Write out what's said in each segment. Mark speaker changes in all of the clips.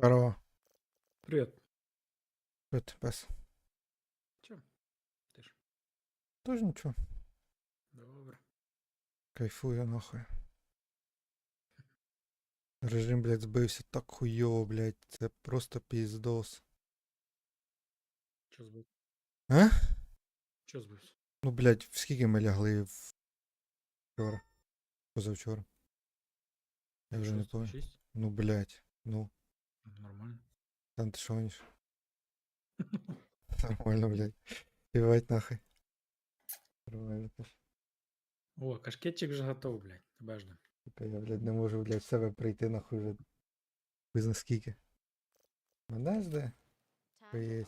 Speaker 1: Здорово.
Speaker 2: Привет.
Speaker 1: Що ти, пес?
Speaker 2: Чё? Ты ж.
Speaker 1: Тож нічого.
Speaker 2: Добре.
Speaker 1: Кайфую нахуй. Режим, блядь, збився так хуйово, блядь. Це просто піздос.
Speaker 2: Чё збив?
Speaker 1: А?
Speaker 2: Чё збився?
Speaker 1: Ну, блядь, в скільки ми лягли в- вчора? Позавчора. Я вже не
Speaker 2: Шесть?
Speaker 1: пам'ятаю.
Speaker 2: Шесть?
Speaker 1: Ну, блядь. Ну,
Speaker 2: Нормально.
Speaker 1: там що гониш? Нормально, блядь. Півать нахуй. Нормально.
Speaker 2: О, кашкетчик вже готов, блядь. Тебе ждем.
Speaker 1: Сука, я, блядь, не можу, блядь, в себе прийти нахуй вже. Ви зна скільки. Мене жде? Охуєть.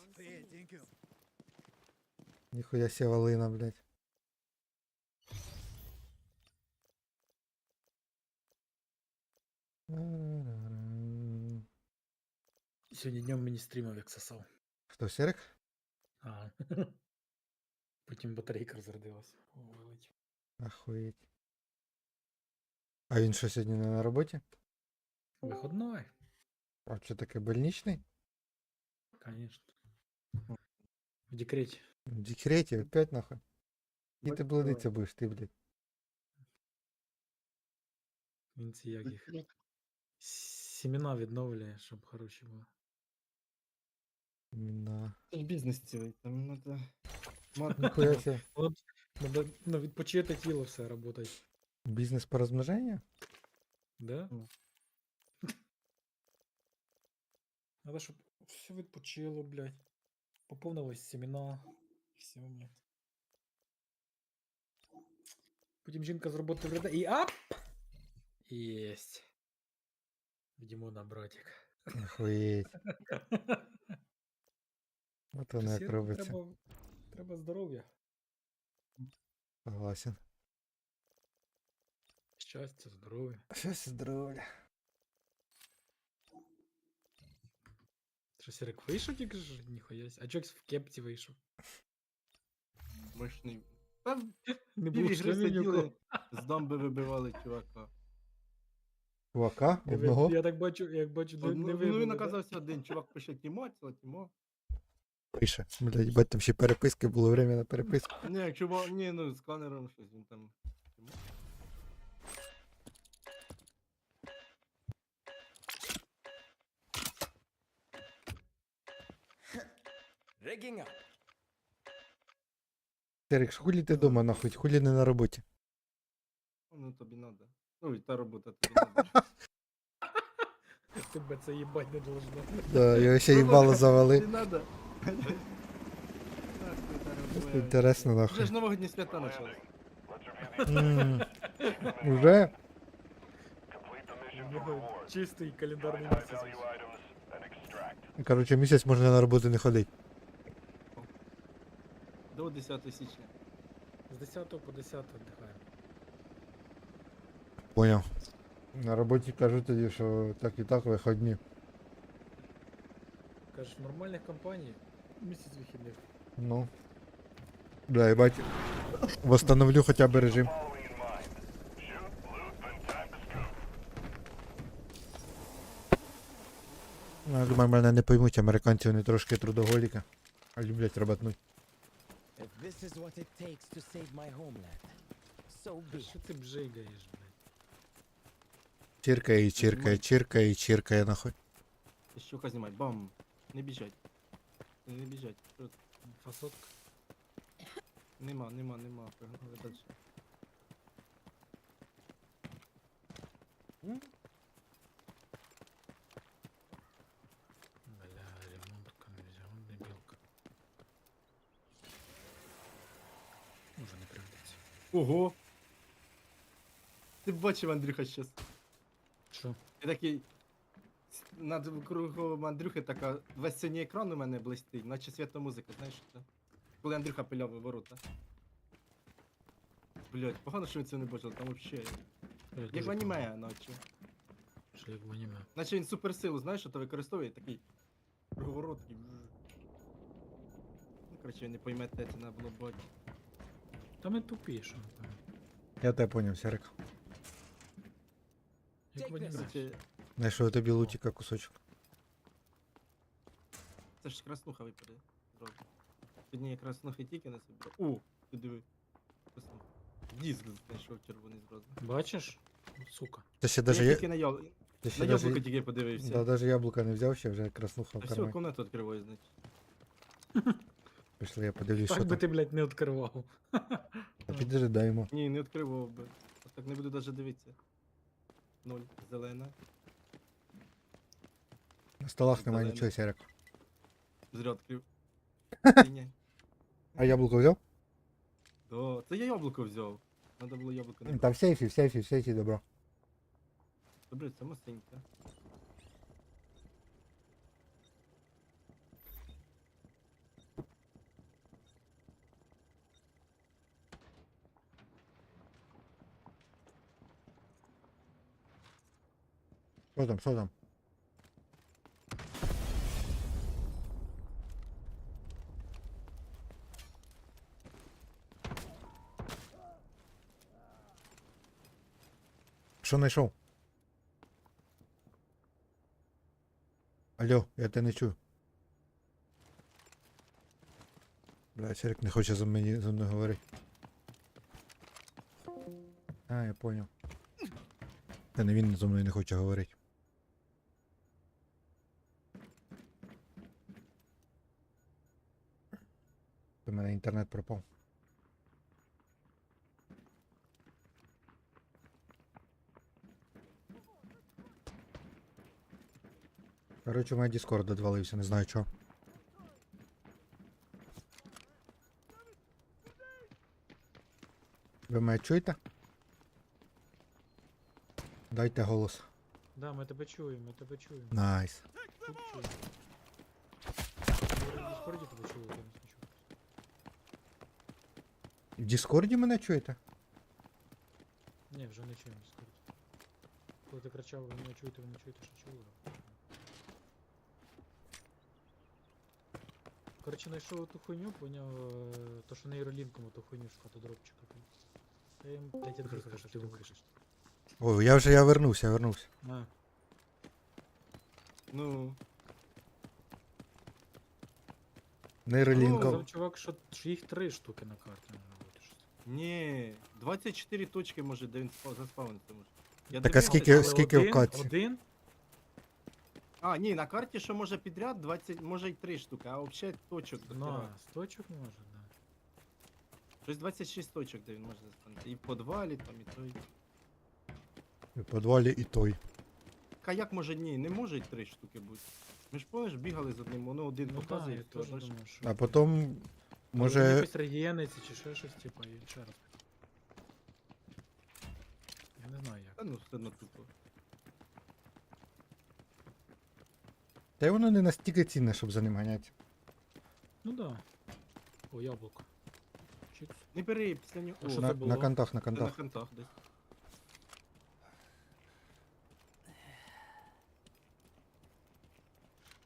Speaker 1: Ніхуя сі валина, блядь.
Speaker 2: Сьогодні днем мені стрімив, як сосав.
Speaker 1: Хто, Серик?
Speaker 2: Ага. Потім батарейка розрядилась.
Speaker 1: Охуєть. А він що сьогодні не на роботі?
Speaker 2: Виходной,
Speaker 1: А що таке больничний?
Speaker 2: конечно. В декреті.
Speaker 1: В декреті, опять нахуй. І ти блудиться будеш, ти, блядь.
Speaker 2: Він ці як їх. Сімена відновлює, щоб хороші були.
Speaker 1: На.
Speaker 3: Це ж бізнес цілий, там надо мати
Speaker 1: Ніхуя сі.
Speaker 2: От, надо ну, відпочити тіло все работать.
Speaker 1: Бізнес по розмноженню?
Speaker 2: Да?
Speaker 3: Ну.
Speaker 2: Надо, щоб все відпочило, блядь. Поповнилось семена. Все, блядь. Потім жінка з роботи вряда і ап! Єсть. Відімо на братик.
Speaker 1: Охуєть. От воно як робиться.
Speaker 2: Треба, треба здоров'я,
Speaker 1: Согласен.
Speaker 2: щастя, здоров'я.
Speaker 1: Щось здоров'я.
Speaker 2: Що Сірик вийшов тільки ж? Ніхуя. сі. А чокс в кепці вийшов.
Speaker 3: мощний. Та в
Speaker 2: Не було кого.
Speaker 3: сиділи, з дамби вибивали чувака.
Speaker 1: Кулака?
Speaker 2: Я,
Speaker 1: Одного?
Speaker 2: я так бачу, як бачу, не,
Speaker 3: Ну,
Speaker 2: не
Speaker 3: ну, він
Speaker 2: да?
Speaker 3: оказався один, чувак пише Тімо, ціла Тімо.
Speaker 1: Пише. Блядь, бать, там ще переписки було время на переписку.
Speaker 3: Ні, чувак, ні, ну, з сканером щось, він там.
Speaker 4: Rigging up.
Speaker 1: Серик, хулі ти дома нахуй, хулі не на роботі.
Speaker 3: Ну, тобі надо. Ну, і та робота тобі надо.
Speaker 2: Тебе це їбать не должно.
Speaker 1: Да, його ще їбало завали.
Speaker 3: надо.
Speaker 1: Інтересно
Speaker 3: Вже
Speaker 1: нахуй.
Speaker 3: ж новогодні свята почали.
Speaker 1: М, Уже?
Speaker 2: Чистий календарний місяць.
Speaker 1: Короче, місяць можна на роботу не ходити.
Speaker 3: До 10 січня.
Speaker 2: З 10 по 10 віддихаємо.
Speaker 1: Поняв. На роботі кажу тоді, що так і так виходні.
Speaker 2: Кажеш, в нормальних компаній місяць вихідних.
Speaker 1: Ну. Бля, ебать. Восстановлю хоча б режим. Ну, Я думаю, мене не поймуть, американці вони трошки трудоголіки. А люблять роботнуть.
Speaker 2: Що ти бжигаєш, блядь?
Speaker 1: Чиркає чиркає, чиркає чиркає нахуй.
Speaker 3: Щука знімай, бам. Не біжать. Не біжать. Що?
Speaker 2: Фасотка.
Speaker 3: Нема, нема, нема. Погнали далі.
Speaker 2: Бля, ремонтка не взяв, дебілка. Може не прийдеться.
Speaker 3: Ого! Ти бачив, Андрюха, щас.
Speaker 2: Що?
Speaker 3: Я такий. Над кругом Андрюхи така. Весь синій екран у мене блистить, наче свята музика, знаєш що це? Коли Андрюха пиляв ворота. Блять, погано, що ви це не бачили, там вообще. Як в аніме, наче.
Speaker 2: Що як в аніме.
Speaker 3: Наче він суперсилу, знаєш, що то використовує такий. Круговорот такий. Ну, коротше, не поймете, це треба було бачити.
Speaker 2: Та ми тупі, що напевно.
Speaker 1: Я тебе поняв, Серик.
Speaker 2: Як в аніме.
Speaker 1: Знайшов тобі лутіка кусочок.
Speaker 3: Це ж краснуха випаде. Зразу. Сьогодні я краснухи тільки не. О, ти диви. Краснуха. Диск знайшов червоний зразу.
Speaker 2: Бачиш? Сука.
Speaker 1: Ти ще
Speaker 3: Я
Speaker 1: даже, є...
Speaker 3: тільки на, яблуко
Speaker 1: даже...
Speaker 3: тільки подивився.
Speaker 1: Да, даже яблука не взяв, ще вже краснуха в
Speaker 3: А все,
Speaker 1: кармані.
Speaker 3: комнату відкриваю, значить.
Speaker 1: Пішли, я подивлюсь, що
Speaker 2: Так би
Speaker 1: там.
Speaker 2: ти, блядь, не відкривав.
Speaker 1: Та підожди, дай йому.
Speaker 3: Ні, не відкривав би. Так не буду навіть дивитися. Ноль. Зелена.
Speaker 1: На столах немає
Speaker 3: Зелений.
Speaker 1: нічого, Серик.
Speaker 3: Зря відкрив. Ні.
Speaker 1: А яблуко взяв?
Speaker 3: Да, це я яблуко взяв. Надо було яблуко не
Speaker 1: М,
Speaker 3: брати.
Speaker 1: Та в сейфі, в сейфі, в сейфі добро.
Speaker 3: Добре, це масеньке.
Speaker 1: Що там, що там? Що знайшов? Алло, я тебе не чую. Бля, Серик не хоче за мені за мною говорити. А, я понял. Та не він зі мною не хоче говорити. У мене інтернет пропав. Коротше, у мене Discord відвалився, не знаю чого. Ви мене чуєте? Дайте голос.
Speaker 2: Да, ми тебе чуємо, ми тебе чуємо.
Speaker 1: Найс.
Speaker 2: Тут чуємо. Я в Дискорді тебе чую, я не чую.
Speaker 1: В Діскорді мене чуєте?
Speaker 2: Ні, вже не чуємо в Дискорді. Коли ти кричав, ви мене чуєте, ви не чуєте, що чули. Коротше, знайшов ту хуйню, поняв, е, то що нейролінком ту хуйню шукати дропчика. Та я їм, блядь, я дуже що ти виключиш.
Speaker 1: О, я вже я вернувся, я вернувся.
Speaker 2: На,
Speaker 3: Ну,
Speaker 1: Нейролінка.
Speaker 3: О,
Speaker 2: Казав чувак, що, що їх три штуки на карті може бути. щось.
Speaker 3: ні. 24 точки може, де він спав, заспавниться може. Я
Speaker 1: Так а
Speaker 3: дивився,
Speaker 1: скільки-
Speaker 2: Але
Speaker 1: скільки в
Speaker 2: один-
Speaker 1: катці?
Speaker 2: Один?
Speaker 3: А, ні, на карті, що може підряд, 20, може й 3 штуки, а взагалі точок до.
Speaker 2: На, сточок може, да.
Speaker 3: Щось 26 точок, де він може заспавнитися. І в подвалі там, і той.
Speaker 1: І в підвалі і той.
Speaker 3: Каяк може ні, не може й 3 штуки бути. Ми ж помниш, бігали з одним, воно один
Speaker 2: Ну так,
Speaker 3: показує,
Speaker 2: я теж думаю, що...
Speaker 1: А потім, може.
Speaker 2: якось регієниться чи ще щось, типа, і ще раз. Я не знаю як.
Speaker 3: Та ну, все одно тупо.
Speaker 1: Та й воно не настільки цінне, щоб за ним ганяти.
Speaker 2: Ну да. О, яблуко. Чікс.
Speaker 3: Не бери після нього.
Speaker 2: А
Speaker 3: О,
Speaker 2: що
Speaker 1: На,
Speaker 2: це
Speaker 1: на
Speaker 2: було?
Speaker 1: кантах, на
Speaker 3: це на
Speaker 1: кантах.
Speaker 3: кантах десь.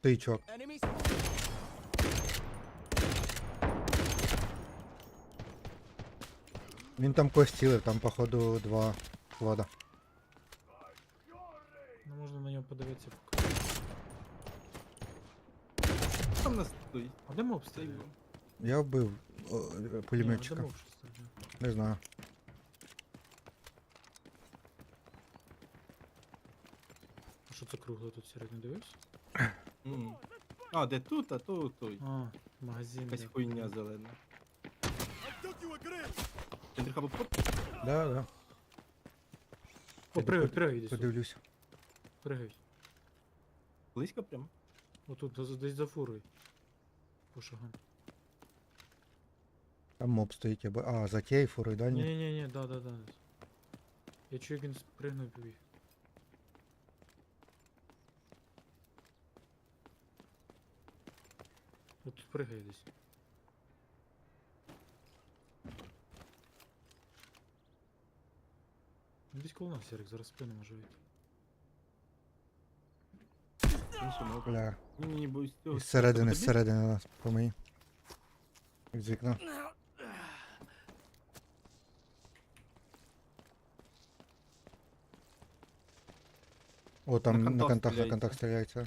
Speaker 1: Тичок.
Speaker 4: Enemies!
Speaker 1: Він там когось цілив, там походу два склада.
Speaker 2: Ну можна на нього подивитися
Speaker 3: Там нас стоїть.
Speaker 2: А де моб
Speaker 3: Стоїть.
Speaker 1: Я вбив о,
Speaker 2: Ні, а де
Speaker 1: пулеметчика.
Speaker 2: моб що стріляє?
Speaker 1: Не знаю.
Speaker 2: А що це кругле тут середньо дивився?
Speaker 3: М. А, де тут, а то той.
Speaker 2: А, магазин.
Speaker 3: Якась
Speaker 2: де.
Speaker 3: хуйня зелена. Андрюха, бо поп-
Speaker 1: Да, да.
Speaker 2: О, пригай, пригай.
Speaker 1: Подивлюсь.
Speaker 2: Пригай.
Speaker 3: близько прям.
Speaker 2: Отут за- десь за фурою. Пошаган.
Speaker 1: Там моб стоїть, б... А, за тією фурою, да? Ні?
Speaker 2: Ні, ні, да, да, да. Я чую, як він спригнув побіг. От тут пригай десь. Ну, Десь коло нас, Ярик, зараз спину може вийти.
Speaker 3: Інший мов.
Speaker 1: Бля.
Speaker 3: Ні, ні, бо з цього.
Speaker 1: І зсередини,
Speaker 3: тобі?
Speaker 1: зсередини нас по мені. З вікна. О, там на
Speaker 3: кантах
Speaker 1: кантах, на
Speaker 3: стріляється.
Speaker 1: кантах стріляється.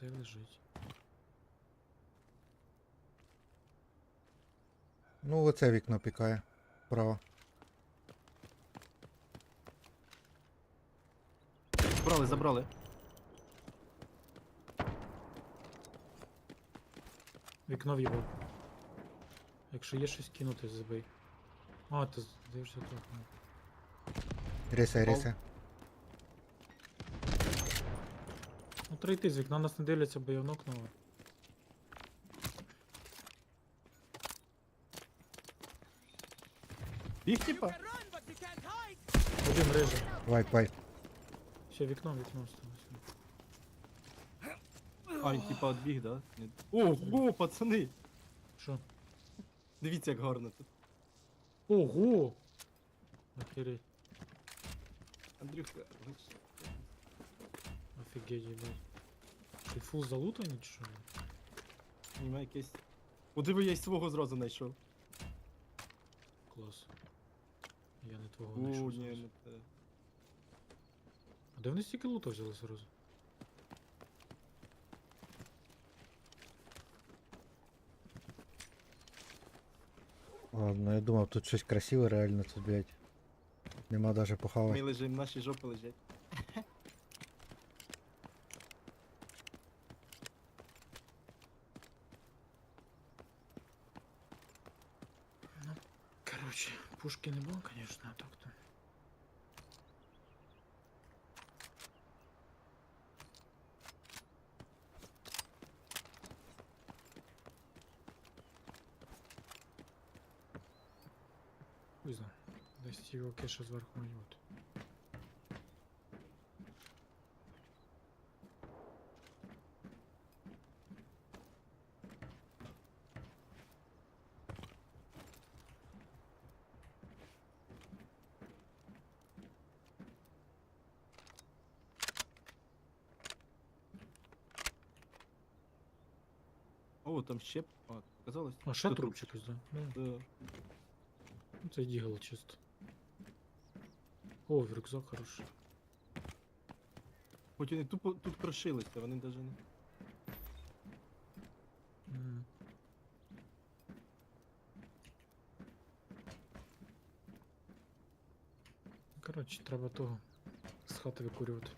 Speaker 2: Це лежить.
Speaker 1: Ну, оце вікно пікає. Право.
Speaker 3: Забрали, забрали.
Speaker 2: Вікно в'їбав. Якщо є щось кинути, забий. А, ти дивишся тут. ну.
Speaker 1: Рисай,
Speaker 3: Пал.
Speaker 1: рисай.
Speaker 2: Ну треба йти з вікна нас не дивляться, бо я нокнула.
Speaker 3: Їх типа?
Speaker 2: Один рижий.
Speaker 1: Вайп, вайп.
Speaker 2: Все, вікно, вікно осталось.
Speaker 3: А, він типа відбіг, да? Ні. Ого, пацани!
Speaker 2: Що?
Speaker 3: Дивіться, як гарно тут.
Speaker 2: Ого! Охереть,
Speaker 3: Андрюха, що?
Speaker 2: офігеть, їбать. Ти фул залутаний чи що?
Speaker 3: Нема якесь. О, диви, я й свого зразу знайшов.
Speaker 2: Клас. Я не твого
Speaker 3: О, ні, не те.
Speaker 2: А де вони стільки лута взяли сразу?
Speaker 1: Ладно, я думав, тут щось красиве реально тут, блядь. Нема даже
Speaker 3: Ми
Speaker 1: похавати.
Speaker 3: лежимо, наші жопи лежать.
Speaker 2: Короче, пушки не було, конечно, а так-то. Хуй Його кеша зверху має бути.
Speaker 3: О, там ще. А, показалось?
Speaker 2: А ще да? Да.
Speaker 3: Да.
Speaker 2: Ну, Це дігало чисто. О, рюкзак хороший.
Speaker 3: Хоч вони тупо тут крошилися, вони навіть не.
Speaker 2: М. Коротше, треба того з хати викурювати.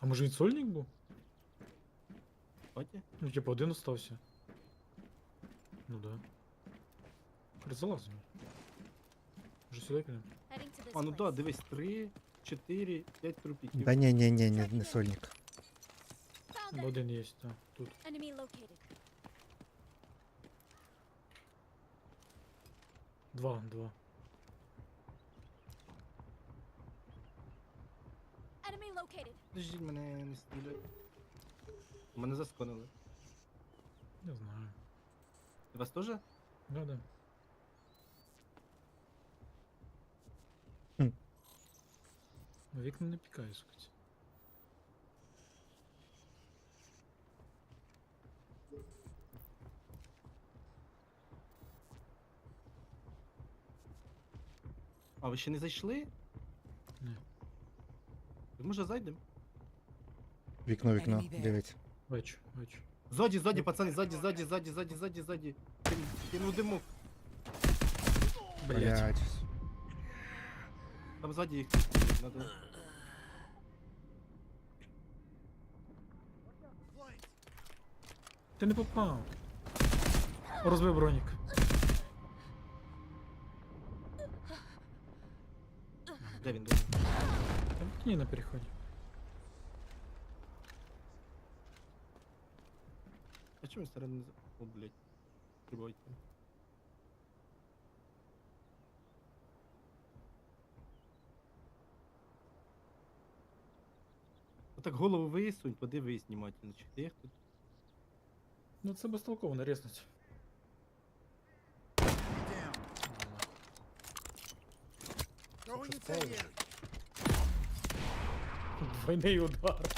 Speaker 2: А може він сольник був?
Speaker 3: Бачите?
Speaker 2: Ну, типа один остався. Ну да. Короче, залазимо. Може сюди підемо?
Speaker 5: Heading to this
Speaker 3: А, ну
Speaker 5: place.
Speaker 3: да, дивись, 3, 4, 5 трупіків.
Speaker 1: Да ні, ні, ні, не, не сольник.
Speaker 5: Found
Speaker 2: Ну,
Speaker 5: them.
Speaker 2: Один є, так, тут.
Speaker 5: Enemy located.
Speaker 2: Два, два.
Speaker 5: Enemy located.
Speaker 3: Подождіть, мене не стріляй. Мене засконили.
Speaker 2: Не знаю.
Speaker 3: Вас теж?
Speaker 2: Да, да.
Speaker 1: Хм.
Speaker 2: Ну, Вікна не пікає, сука.
Speaker 3: А, ви ще не зайшли?
Speaker 2: Ні.
Speaker 3: Може зайдемо?
Speaker 1: Вікно, вікно, дивиться.
Speaker 2: Бачу, бачу.
Speaker 3: Ззаді, ззаді, пацани, ззаді, ззаді, ззаді, ззаді, ззаді, ззаді. Кину- димок.
Speaker 2: Блять.
Speaker 3: Там ззаді їх. Надо.
Speaker 2: Ти не попав. Розбив бронік.
Speaker 3: Де він? Де він?
Speaker 2: Там ні на переході.
Speaker 3: А чому він сторони не... за- О, блядь. Прибойте. Отак голову висунь, подивись внимательно, чи ти їх тут.
Speaker 2: Ну це безтолково нарезнуть. Двойний удар.